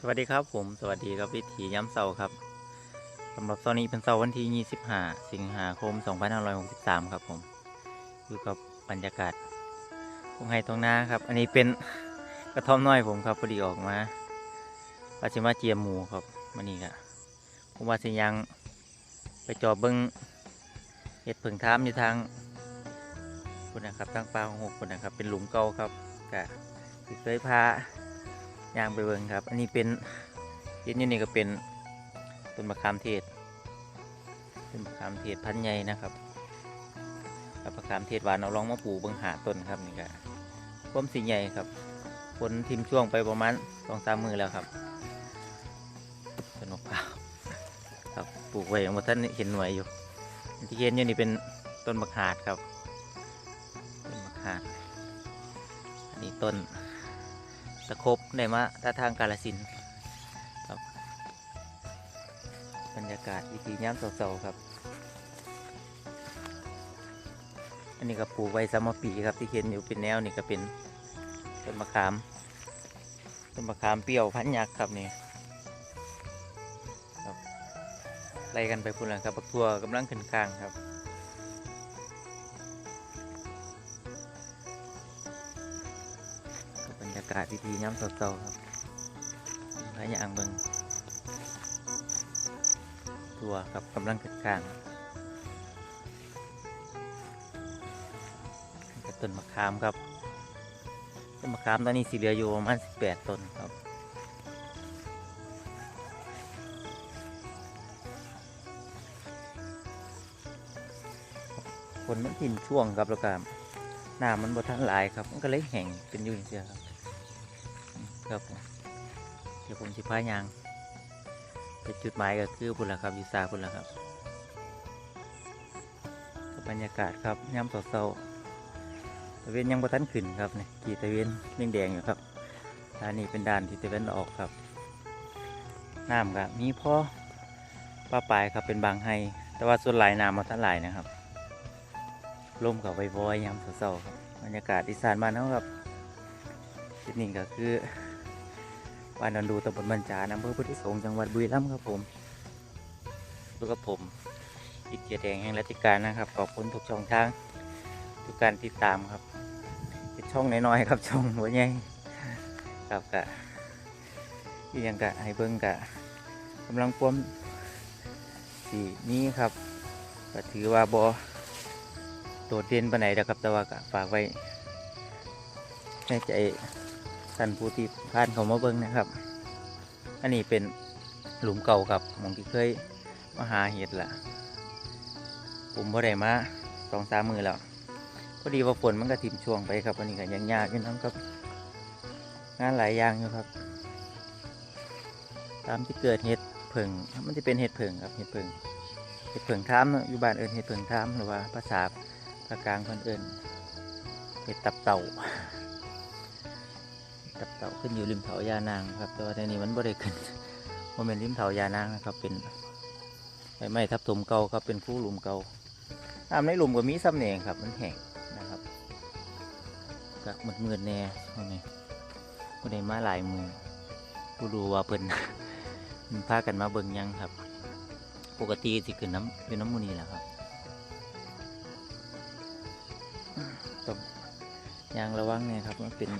สวัสดีครับผมสวัสดีครับวิถีย้ำเสาครับสำหรับตอนนี้เป็นเสาร์วันที่ 25 สิงหาคม 2563 ครับผมอยู่กับบรรยากาศตรงไฮตรงหน้าครับ อันนี้เป็นกระท่อมน้อยผมครับพอดีออกมาว่าจะมาเจียมหมูครับมันนี่ครับผมว่าสิยังไปจอบเบิ้งเห็ดผึ่งท้ามอยู่ทางคุณนะครับทางปลาของหกคนนะครับ เป็นหลุมเก่าครับกะเคยพา ยางไปเบิ่งครับ อันนี้เป็นยืนอยู่นี่ก็เป็นต้นมะขามเทศต้นมะขามเทศพันธุ์ใหญ่นะครับกับมะขามเทศหวานเอาลองมาปลูกเบิงหาต้นครับนี่ก็พ่มสีใหญ่ครับผลทิมช่วงไปประมาณสองสามมือแล้วครับต้นมะพร้าครับปลูกไว้ยังท่านเห็นหน่วยอยู่ที่เห็นอยู่นี่เป็นต้นมะขามครับต้นมะขามอันนี้ต้น ตะครบได้มาท่าทางกาลสินครับบรรยากาศวิธีย่ำเสาๆครับ อันนี้ก็ปลูกไว้สามปีครับที่เห็นอยู่เป็นแนวนี่ก็เป็นต้นมะขามต้นมะขามเปรี้ยวพันยักษ์ครับนี่ครับไล่กันไปพุ่นแล้วครับบักทัวกำลังขึ้นข้างครับากาศดีๆย้ำเศร้าๆครับพายางเบิงตัวกับกำลังกิดกลางกับต้นมะขามครับ ต้นมะขามตอนนี้สีเหลืออยู่ประมาณ18 ต้นครับฝนมันทิ่มช่วงครับแล้วก็น้ำมันบดทันหลายครับ มันก็เลยแห้งเป็นอยุ่งเสียครับ ครับเดี๋ยวผมสิพายางไปจุดหมายก็คือพุ่นละครับอยู่ซาพุ่นละครับกับรรยากาศครับย่ำเศร้าๆตะเวนยังบ่ทันขึ้นครับนี่กี่ตะเวนแดงอยู่ครับด้านนี้เป็นด่านที่ตะเวนออกครับน้ำก็มีพ่อป้าปลายครับเป็นบางไฮแต่ว่าส่วนหลายน้ำมาทันหลายนะครับลมกับไวบอยยามเศร้าๆครับบรรยากาศอีสานบ้านเขาครับที่นี่ก็คือ บ้านดอนดูตำบลบัญจานอำเภอพุทธิสงฆ์จังหวัดบุรีรัมย์ครับผมดูกับผม อีกเกียรติแดงแห่งรัชการนะครับขอบคุณทุกช่องทางทุกการติดตามครับเป็นช่องน้อยๆครับช่องหัวใหญ่ครับกะที่ยังกะให้เบิ้งกะกำลังปวมสีนี้ครับก็ถือว่าบอโดดเด่นปานไหนนะครับแต่ว่าก็ฝากไว้ในใจ ท่านผู้ที่ผ่านเขามาเบิ่งนะครับ อันนี้เป็นหลุมเก่ากับมองที่เคยมาหาเห็ดละผมพอได้มาสองสามมือแล้วพอดีว่าฝนมันก็ทิ่มช่วงไปครับอันนี้ก็ยังยากอยู่น้ำครับงานหลายอย่างอยู่ครับ ตามที่เกิดเห็ดเผิงมันจะเป็นเห็ดเผิงครับเห็ดเผิงเห็ดเผิงท้ามนอะอยู่บ้านเอิญเห็ดเผิงท้ามหรือว่าภาษาภาคกลางคนอื่นเห็ดตับเต่า เต่าขึ้นอยู่ริมเขายานางครับ แต่ว่าในนี้มันบ่ได้ขึ้นมันเป็นริมเขายานางนะครับ เป็นใบไม้ทับถมเก่าครับ เป็นคู่หลุมเก่าน้ำในหลุมก็มีซ้ำเนงครับ มันแห้งนะครับก็มืดมืดแน่ช่วงนี้บ่ได้มาหลายมือผู้รู้ว่าเพิ่นมันพากันมาเบิ่งยังครับ ปกติสิขึ้นน้ำอยู่น้ำมูนี่แหละครับต้องยางระวังเนี่ยครับมันเป็น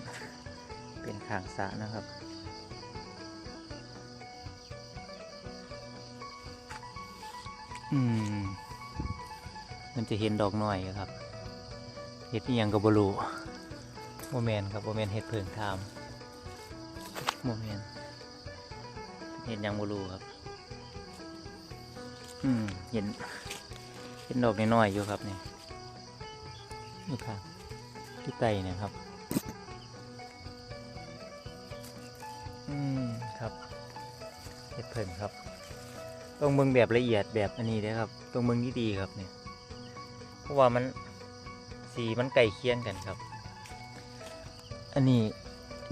เป็นขางสะนะครับ อืม มันจะเห็นดอกน้อยครับ เห็ดยังกับบลูโมเมนครับโมเมนเห็ดเพิงทามโมเมนเห็ดยังบลูครับ อืม เห็น เห็นดอกน้อยๆอยู่ครับนี่นี่ครับที่ไตเนี่ยครับ ครับเห็ดเพิ่นครับ ต้องเบิ่งแบบละเอียดแบบอันนี้เด้ครับ ต้องเบิ่งดีๆครับเนี่ย เพราะว่ามันสีมันใกล้เคียงกันครับ อันนี้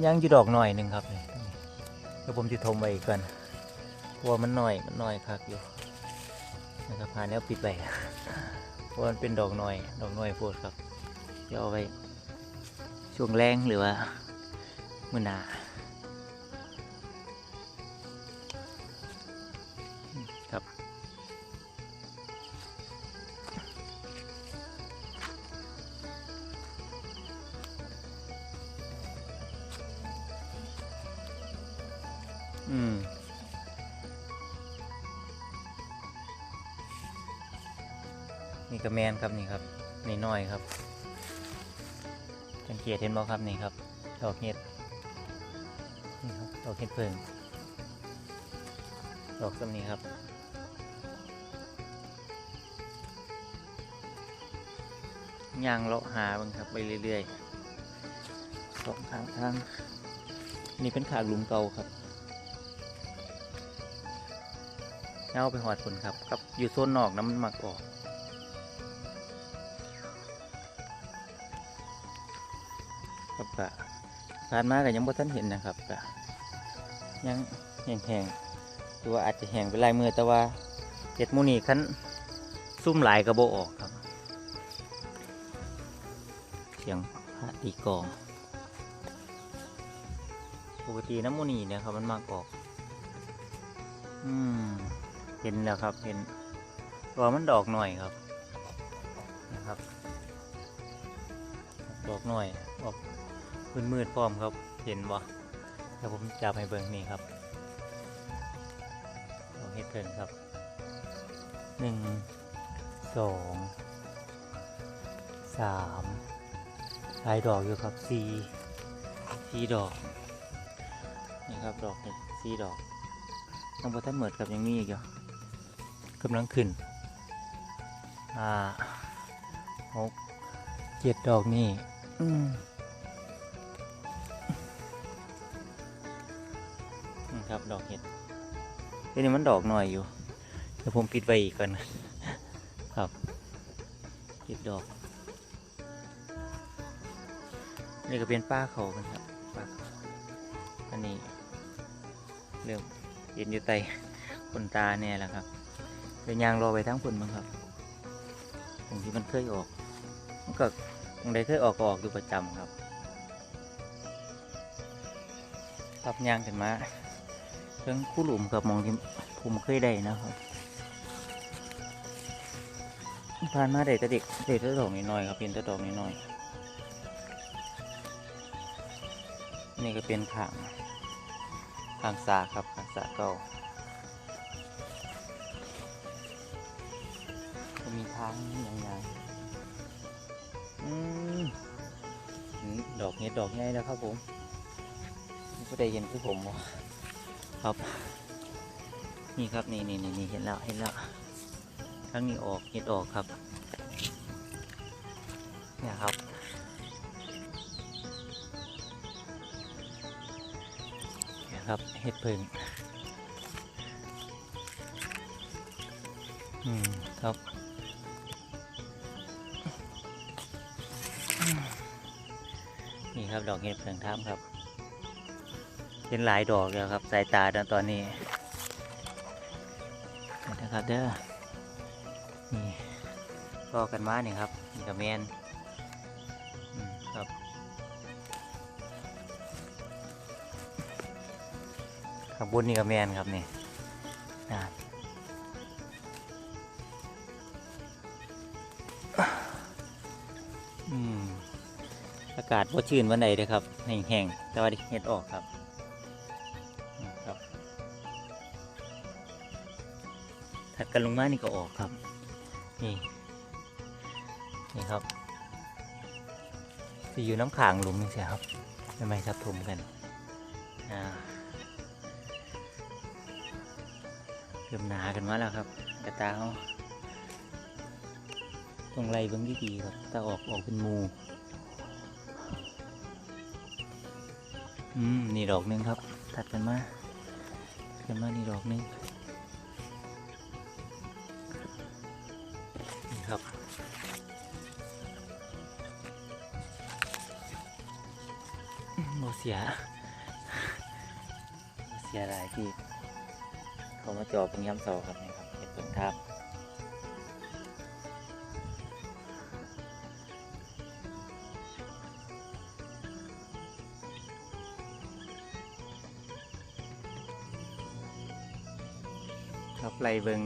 ย่างอยู่ดอกหน่อยหนึ่งครับเนี่ยเดี๋ยวผมจะทมไว้อีกก่อนเพราะว่ามันหน่อยมันหน่อยคักอยู่นะครับพาแนวปิดไว้เพราะมันเป็นดอกหน่อย ดอกหน่อยโพดครับเดี๋ยวเอาไว้ช่วงแรงหรือว่า มือหนา อืมนี่กระแมนครับนี่ครับนี่น้อยครับ สังเกตเห็นบ่ครับนี่ครับดอกเห็ดนี่ครับดอกเห็ดเพิ่งดอกสำนี้ครับย่างเลาะหาบ้างครับไปเรื่อยๆสองข้างทางนี่เป็นขากหลุมเก่าครับ เอาไปหอดผลครับกับ อยู่โซนนอกน้ำมันมักออกครับกะผ่านมาก็ยังบ่ทันเห็นนะครับกะยังแห้งๆหรือว่าอาจจะแห้งไปลายมือแต่ว่าเจ็ดมูนี่คันซุ่มหลายกระโบออกครับ เสียงพระตีกองปกติน้ำมูนีเนี่ยครับมันมากออก อืม เห็นแล้วครับเห็นว่ามันดอกหน่อยครับนะครับ ดอกหน่อยออกมืดมืดๆพร้อมครับ เห็นบ่เดี๋ยวผมจับให้เบิ่งนี่ครับดอกเห็ดเพิ่งครับหนึ่งสองสามหลายดอกอยู่ครับสี่สี่ดอกนี่ครับดอกสี่ดอกต้องพอท่านเหมิดกับยังมีอีกอยู่ กำลังขึ้นอ่าหกเจ็ดดอกนี่อืมนี่ครับดอกเห็ดเดี๋ยวนี้มันดอกหน่อยอยู่เดี๋ยวผมปิดไว้อีกก่อนครับเจ็ดดอก นี่ก็เป็นป้าเขากันครับป้าเขาอันนี้เริ่มเย็นอยู่ไตขนตาเนี่ยแหละครับ เดี๋ยางรอไปทั้งผลมั้งครับตรงที่มันเคยออก มันก็ตรงใดเคยออกก็ออกอยู่ประจำครับครับยางขึ้นมาเรื่องคู่หลุมกับมองที่ผมเคยได้นะครับผ่านมาได้แต่เด็กเด็กต่ดอกน้อยๆครับเป็นต่ดอกน้อยๆนี่ก็เป็นขางขางสาครับขางสาเก่าางอย่างงอืมอืมดอกเห็ดดอกใหญ่แล้วครับผมก็ได้เห็นคือผมครับ นี่ครับนี่นี่นี่นเห็นแล้วเห็นแล้วทั้งนี้ออกเห็ดออกครับเนี่ยครับเนี่ยครับเห็ดเพิ่งอืมครับ ครับ ดอกเห็ดเผืองท่ามครับ เป็นหลายดอกแล้วครับ สายตาตอนนี้นะครับเด้อนี่ก็กันมาเนี่ครับนี่กับแมนครับข้างบนนี่กับแมนครับนี่อ่าากาศว่ชื้นวันใดเลยครับแห้งๆแต่ว่าเห็ดออกครับครับถัดกันลงมานี่ก็ออกครับ นี่นี่ครับจะอยู่น้ำขางหลุมนี่เสียครับไม่ไม่ทับถมกันอ่าเริ่มหนากันมาแล้วครับกระตาเขาต้องไล่เบิ้งดีๆครับถ้าออกออกเป็นมู อืมนี่ดอกหนึ่งครับถัดกันมาถัดกันมานี่ดอกหนึ่งนี่ครับโมเสียโมเสียหลายที่เขามาจอบเป็นย้ำเสาครับนี่ครับ เบิง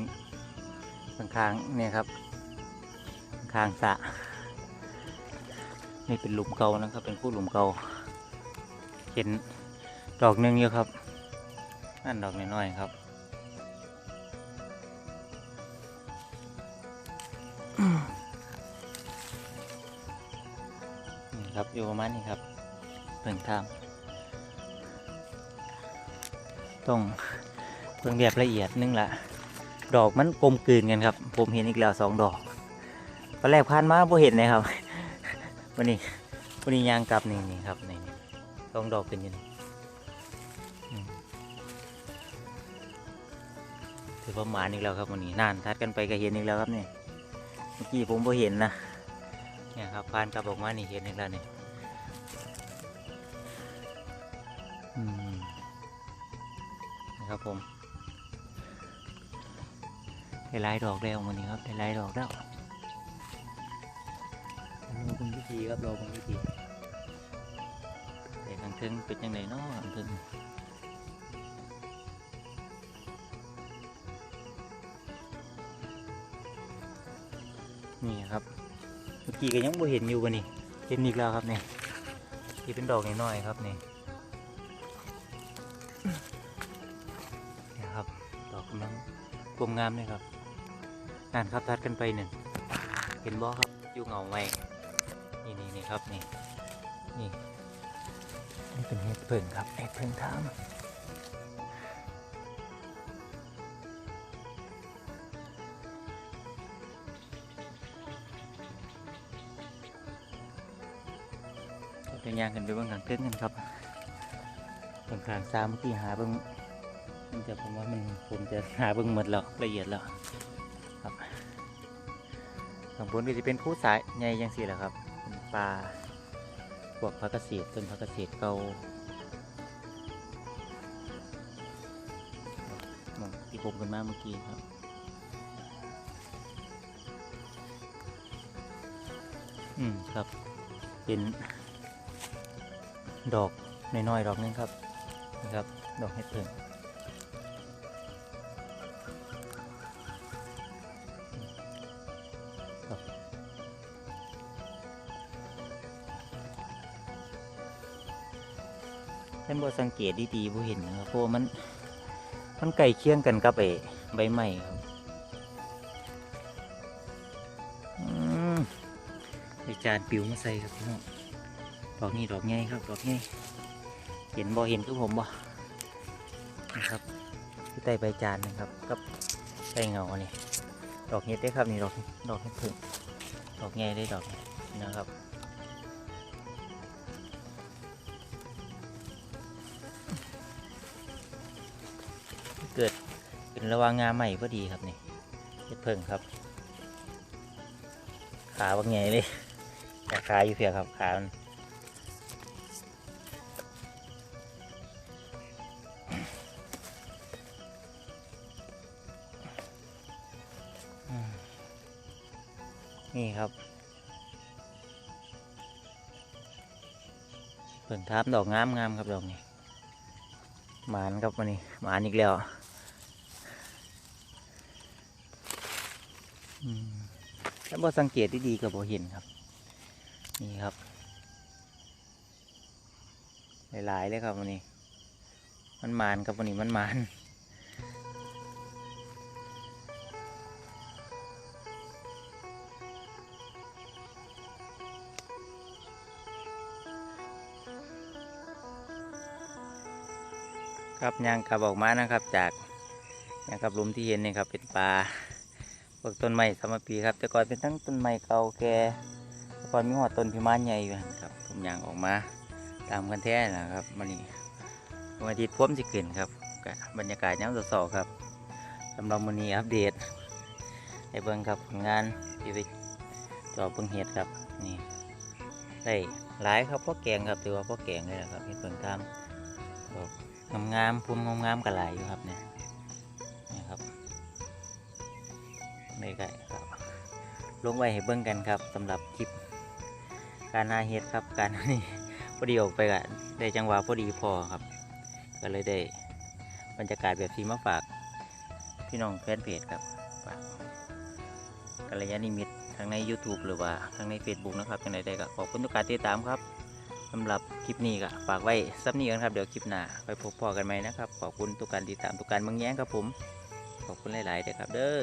ข้างๆเนี่ยครับ ข้างสะนี่เป็นหลุมเก่านะครับ เป็นผู้หลุมเก่าเห็นดอกหนึ่งอยู่ครับนั่นดอกน้อยๆครับนี่ครับอยู่ประมาณนี้ครับเพิ่งทำต้องเพิ่งแบบละเอียดนึงละ ดอกมันกลมกลืนกันครับ ผมเห็นอีกแล้วสองดอกตอนแรกผ่านมาไ่เห็นเลยครับวันนี้วันนี้ยางกลับนี่นี่ครับนี่นี่สองดอกเป็นยังถือว่าหมานอีกแล้วครับวันนี้นานทัดกันไปก็เห็นอีกแล้วครับนี่เมื่อกี้ผมไ่เห็นนะเนี่ยครับพานกลับออกมานี่เห็นอีกแล้วนี่นะครับผม ได้หลายดอกแล้ววันนี้ครับได้หลายดอกแล้วรอคุณพิธีครับรอคุณพิธีแต่ทางเทิงเป็นยังไงเนาะทางเทิงนี่ครับ เมื่อกี้ก็ยังบ่เห็นอยู่วันนี้เห็นอีกแล้วครับเนี่ยที่เป็นดอกน้อยๆครับนี่เนี่ยครับ ดอกกำลังพวงงามเลยครับ นั่นครับทัดกันไปหนึ่งเห็นบ่ครับอยู่เงาไว้นี่นี่นี่ครับนี่นี่นี่เป็นเห็ดเพิ่งครับเห็ดเพิ่งทามเป็นยางกันไปเบื้องหลังเต้นกันครับเบื้องกลางซาเมื่อกี้หาเบื้งมันจะผมว่ามันผมจะหาเบื้งหมดแล้วละเอียดแล้ว ข้างบนก็จะเป็นคู่สายใหญ่ยังสี่แหละครับปลาพวกพักเกษตรต้นพักเกษตรเก่ามองที่ผมกันมาเมื่อกี้ครับอืมครับ เป็นดอกน้อยๆดอกนึงครับนะครับ ดอกเห็ดเพิ่ง ท่านบอสังเกตดีๆผู้เห็นนะครับเพราะมันมันไก่เคียงกันกับไอ้ใบไม้ครับอืมไอจานปิวมาใส่ครับพี่น้องดอกนี้ดอกใหญ่ครับดอกใหญ่เห็นบ่เห็นคือผมบ่นะครับที่ใต้ใบจานนะครับกับใต้เงาเนี่ยดอกเห็ดได้ครับนี่ดอกดอกเห็ดผึ่งดอกใหญ่ได้ดอกนะครับ เกิดเป็นระหวางงาใหม่พอดีครับนี่เห็ดเพิ่งครับ ขาบางใหญ่เลยแต่ขาอยู่เพียครับขามันนี่ครับเพิ่งทับดอกงามงามครับดอกนี้หมานครับวันนี้หมานอีกแล้วอืมถ้าบอสังเกตดีๆกับบอเห็นครับ นี่ครับ หลายๆเลยครับวันนี้ มันมานครับวันนี้มันมานครับยางกลับออกมานะครับ จากยางกับลุมที่เห็นนี่ครับเป็นปลา พวกต้นไม้สามปีครับ แต่ก่อนเป็นทั้งต้นไม้เก่าแก่แต่ก่อนมีหัวต้นพิมานใหญ่อยู่ครับผมยางออกมาตามกันแท้นะครับมันนี่วันอาทิตย์พ่วมจะขึ้นครับบรรยากาศย้ำสดๆครับสำหรับวันนี้อัปเดตให้เบิ่งครับผลงานที่ไปจอบเบิ่งเห็ดครับนี่ได้หลายครับพ่อแกงครับถือว่าพ่อแกงเลยนะครับเห็ดเบิ่งตามดอกงามงามๆพุ่มงามงามๆกันหลายอยู่ครับเนี่ย ไม่ไก่ครับ ลงไว้ให้เบิ่งกันครับสำหรับคลิป การนาเฮ็ดครับ การนี่พอดีออกไปกะได้จังหวะพอดีพอครับ ก็เลยได้บรรยากาศแบบที่มาฝาก พี่น้องแฟนเพจครับฝากกัลยาณิมิตรทั้งใน YouTube หรือว่าทั้งใน Facebook นะครับยังไงได้ก็ขอบคุณทุกการติดตามครับสำหรับคลิปนี้ก็ฝากไว้ซับนี้กันครับ เดี๋ยวคลิปหน้าไปพบพอกันไหมนะครับ ขอบคุณทุกการติดตามทุกการมืองแย้งครับผม ขอบคุณหลาย ๆเด้อครับเด้อ